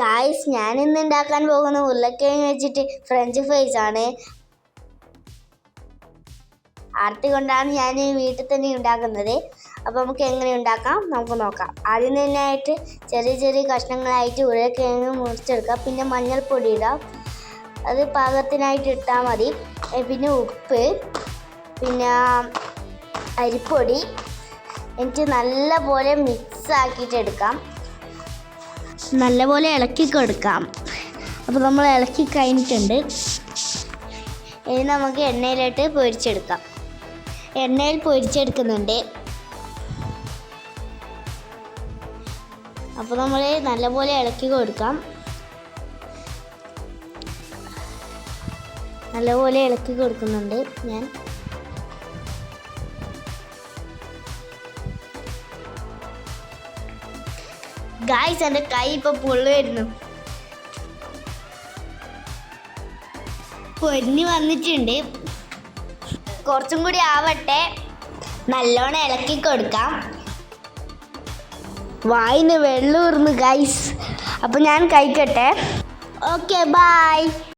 Guys ഞാൻ ഇന്ന് ഉണ്ടാക്കാൻ പോകുന്ന ഉരുളക്കിഴങ്ങ് വെച്ചിട്ട് ഫ്രഞ്ച് ഫ്രൈസ് ആണ്. ആർത്തി കൊണ്ടാണ് ഞാൻ വീട്ടിൽ തന്നെ ഉണ്ടാക്കുന്നത് അപ്പോൾ നമുക്ക് എങ്ങനെ ഉണ്ടാക്കാം നമുക്ക് നോക്കാം. ആദ്യം തന്നെ ആയിട്ട് ചെറിയ ചെറിയ കഷ്ണങ്ങളായിട്ട് ഉരുളക്കിഴങ്ങ് മുറിച്ചെടുക്കാം. പിന്നെ മഞ്ഞൾപ്പൊടി ഇടാം. അത് പാകത്തിനായിട്ട് ഇട്ടാൽ മതി. പിന്നെ ഉപ്പ് പിന്നെ അരിപ്പൊടി. എന്നിട്ട് നല്ല പോലെ മിക്സ് ആക്കിയിട്ട് എടുക്കാം. നല്ലപോലെ ഇളക്കി കൊടുക്കാം. അപ്പോൾ നമ്മൾ ഇളക്കി കഴിഞ്ഞിട്ടുണ്ട്. ഇനി നമുക്ക് എണ്ണയിലോട്ട് പൊരിച്ചെടുക്കാം. എണ്ണയിൽ പൊരിച്ചെടുക്കുന്നുണ്ട്. അപ്പോൾ നമ്മൾ നല്ലപോലെ ഇളക്കി കൊടുക്കാം. നല്ലപോലെ ഇളക്കി കൊടുക്കുന്നുണ്ട് ഞാൻ. ഗായ്സ് എന്റെ കൈ ഇപ്പൊ പൊള്ളുമായിരുന്നു പൊരിഞ്ഞ് വന്നിട്ടുണ്ട്. കുറച്ചും കൂടി ആവട്ടെ. നല്ലോണം ഇളക്കി കൊടുക്കാം. വായിന് വെള്ളൂർന്ന് ഗൈസ് അപ്പോൾ ഞാൻ കഴിക്കട്ടെ. Okay bye